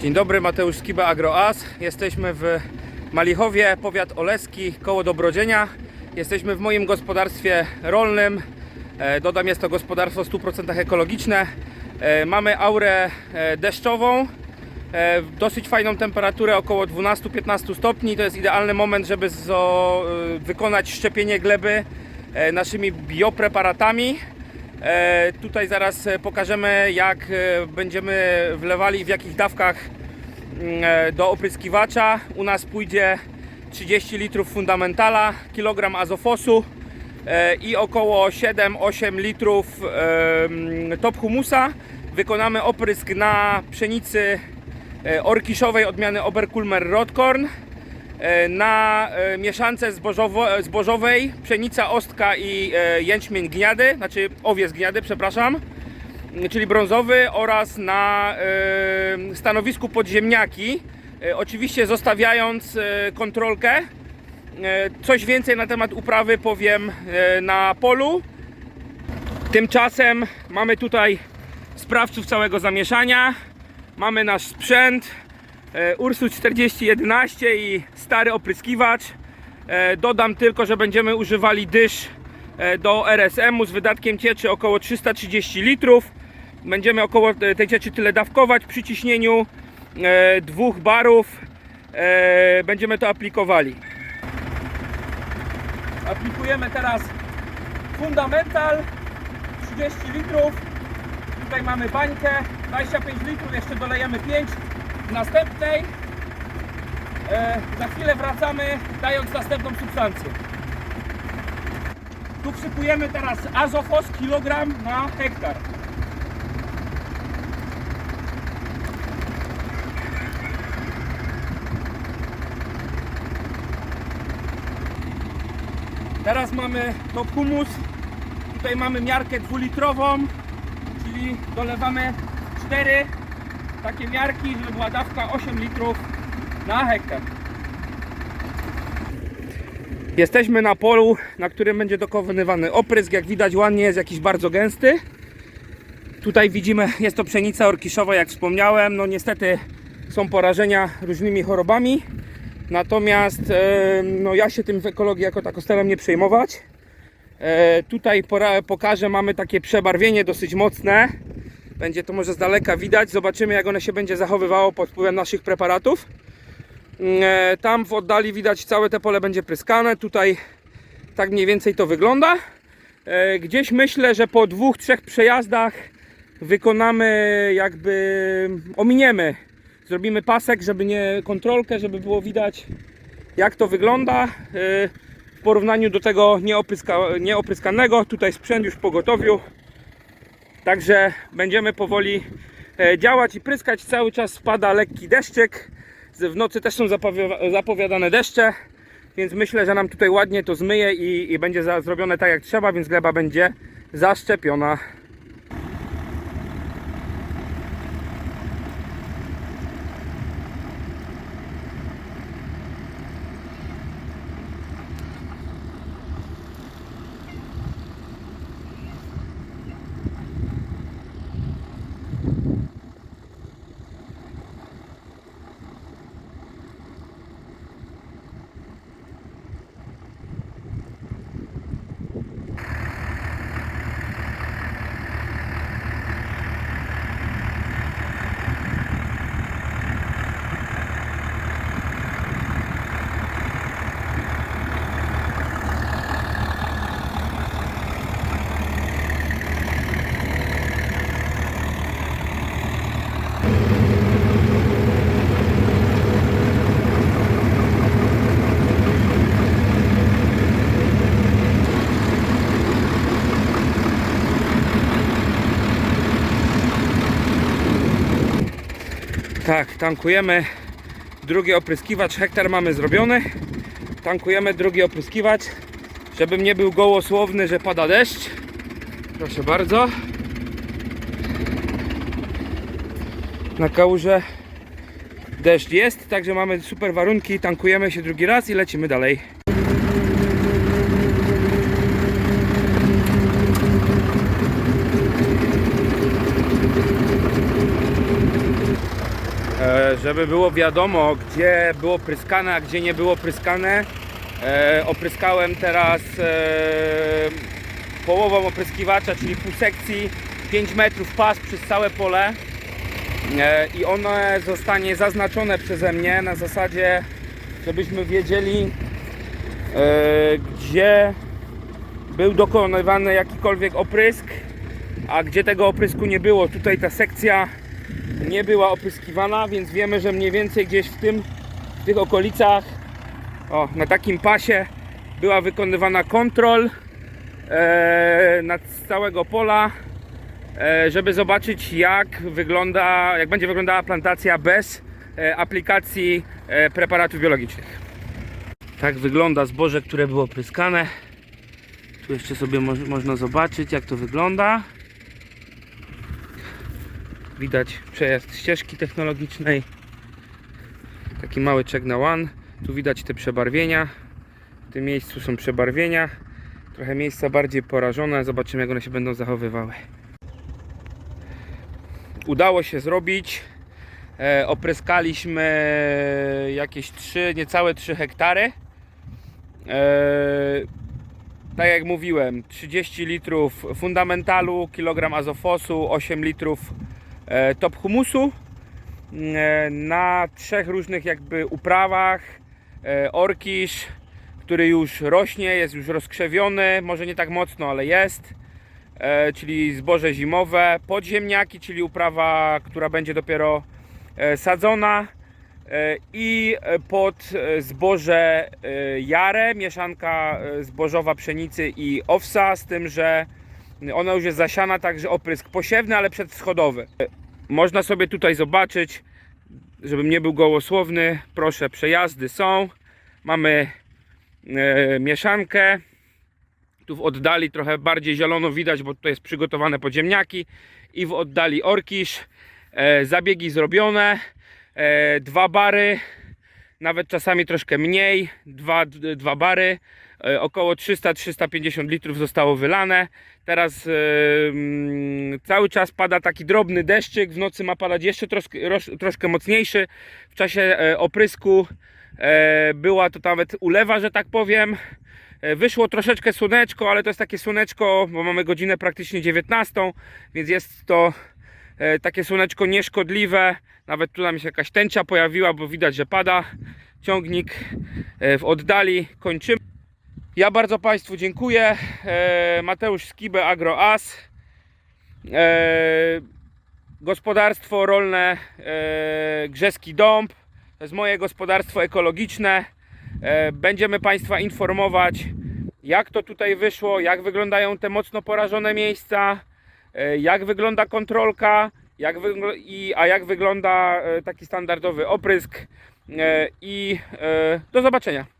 Dzień dobry, Mateusz Skiba AgroAS. Jesteśmy w Malichowie, powiat oleski, koło Dobrodzienia. Jesteśmy w moim gospodarstwie rolnym. E, Dodam, jest to gospodarstwo w 100% ekologiczne. E, Mamy aurę e, deszczową. Dosyć fajną temperaturę, około 12-15 stopni. To jest idealny moment, żeby wykonać szczepienie gleby naszymi biopreparatami. E, Tutaj zaraz e, pokażemy jak e, będziemy wlewali w jakich dawkach mm, do opryskiwacza. U nas pójdzie 30 litrów fundamentala, kilogram azofosu i około 7-8 litrów mm, top humusa. Wykonamy oprysk na pszenicy orkiszowej odmiany Oberkulmer Rotkorn na e, mieszance zbożowo, zbożowej pszenica ostka i e, jęczmień gniady, znaczy owiec gniady, przepraszam, czyli brązowy oraz na e, stanowisku podziemniaki, e, oczywiście zostawiając e, kontrolkę. E, Coś więcej na temat uprawy powiem e, na polu. Tymczasem mamy tutaj sprawców całego zamieszania. Mamy nasz sprzęt e, Ursus 4011 i stary opryskiwacz. E, Dodam tylko, że będziemy używali dysz e, do RSM-u z wydatkiem cieczy około 330 litrów. Będziemy około te- tej cieczy tyle dawkować przy ciśnieniu e, dwóch barów. E, Będziemy to aplikowali. Aplikujemy teraz fundamental 30 litrów. Tutaj mamy bańkę 25 litrów, jeszcze dolejemy 5 w następnej. E, za chwilę wracamy, dając następną substancję. Tu przypujemy teraz azofos kilogram na hektar. Teraz mamy top humus. Tutaj mamy miarkę dwulitrową, czyli dolewamy 4 takie miarki, żeby była dawka 8 litrów na hektar. Jesteśmy na polu, na którym będzie dokonywany oprysk. Jak widać ładnie jest jakiś bardzo gęsty. Tutaj widzimy, jest to pszenica orkiszowa, jak wspomniałem. No niestety są porażenia różnymi chorobami. Natomiast e, no ja się tym w ekologii jako tako staram nie przejmować. E, tutaj pokażę, mamy takie przebarwienie dosyć mocne. Będzie to może z daleka widać. Zobaczymy jak one się będzie zachowywało pod wpływem naszych preparatów. E, Tam w oddali widać całe te pole będzie pryskane. Tutaj tak mniej więcej to wygląda. E, Gdzieś myślę, że po dwóch, trzech przejazdach wykonamy jakby ominiemy. Zrobimy pasek, żeby nie kontrolkę, żeby było widać jak to wygląda e, w porównaniu do tego nieopryska, nieopryskanego. Tutaj sprzęt już w pogotowiu. Także będziemy powoli e, działać i pryskać. Cały czas spada lekki deszczyk. Z- W nocy też są zapowi- zapowiadane deszcze, więc myślę, że nam tutaj ładnie to zmyje i, i będzie zrobione tak jak trzeba, więc gleba będzie zaszczepiona. Tak, tankujemy drugi opryskiwacz, hektar mamy zrobiony. Tankujemy drugi opryskiwacz, żebym nie był gołosłowny, że pada deszcz. Proszę bardzo. Na kałuże deszcz jest, także mamy super warunki. Tankujemy się drugi raz i lecimy dalej. e, żeby było wiadomo, gdzie było pryskane, a gdzie nie było pryskane. E, opryskałem teraz e, połową opryskiwacza, czyli pół sekcji, 5 metrów pas przez całe pole. E, I one zostanie zaznaczone przeze mnie na zasadzie, żebyśmy wiedzieli, e, gdzie był dokonywany jakikolwiek oprysk, a gdzie tego oprysku nie było. Tutaj ta sekcja nie była opryskiwana, więc wiemy, że mniej więcej gdzieś w tym, w tych okolicach, o, na takim pasie była wykonywana kontrol e, nad całego pola, e, żeby zobaczyć jak wygląda, jak będzie wyglądała plantacja bez e, aplikacji e, preparatów biologicznych. Tak wygląda zboże, które było opryskane. Tu jeszcze sobie mo można zobaczyć jak to wygląda. Widać przejazd ścieżki technologicznej. Taki mały check na one. Tu widać te przebarwienia. W tym miejscu są przebarwienia. Trochę miejsca bardziej porażone. Zobaczymy jak one się będą zachowywały. Udało się zrobić. E, opryskaliśmy jakieś 3, niecałe 3 hektary. E, tak jak mówiłem, 30 litrów fundamentalu, kilogram azofosu, 8 litrów top humusu e, na trzech różnych jakby uprawach. E, orkisz, który już rośnie, jest już rozkrzewiony, może nie tak mocno, ale jest. E, czyli zboże zimowe, podziemniaki, czyli uprawa, która będzie dopiero e, sadzona e, i e, pod e, zboże e, jarę, mieszanka e, zbożowa pszenicy i owsa, z tym, że ona już jest zasiana, także oprysk posiewny, ale przedschodowy. Można sobie tutaj zobaczyć, żebym nie był gołosłowny, proszę, przejazdy są. Mamy e, mieszankę. Tu w oddali trochę bardziej zielono widać, bo tutaj jest przygotowane podziemniaki i w oddali orkisz. E, zabiegi zrobione, e, dwa bary, nawet czasami troszkę mniej, dwa, dwa bary, e, około 300-350 litrów zostało wylane. Teraz mm, cały czas pada taki drobny deszczyk, w nocy ma padać jeszcze troszkę, roz, troszkę mocniejszy. W czasie e, oprysku e, była to nawet ulewa, że tak powiem. Wyszło troszeczkę słoneczko, ale to jest takie słoneczko, bo mamy godzinę praktycznie 19, więc jest to takie słoneczko nieszkodliwe. Nawet tu nam się jakaś tęcza pojawiła, bo widać, że pada. Ciągnik e, w oddali. Kończymy. Ja bardzo Państwu dziękuję. E, Mateusz Skibę AgroAS. E, Gospodarstwo rolne e, Grzeski Dąb. To jest moje gospodarstwo ekologiczne. E, Będziemy Państwa informować, jak to tutaj wyszło, jak wyglądają te mocno porażone miejsca, e, jak wygląda kontrolka, jak i, a jak wygląda e, taki standardowy oprysk. E, I e, do zobaczenia.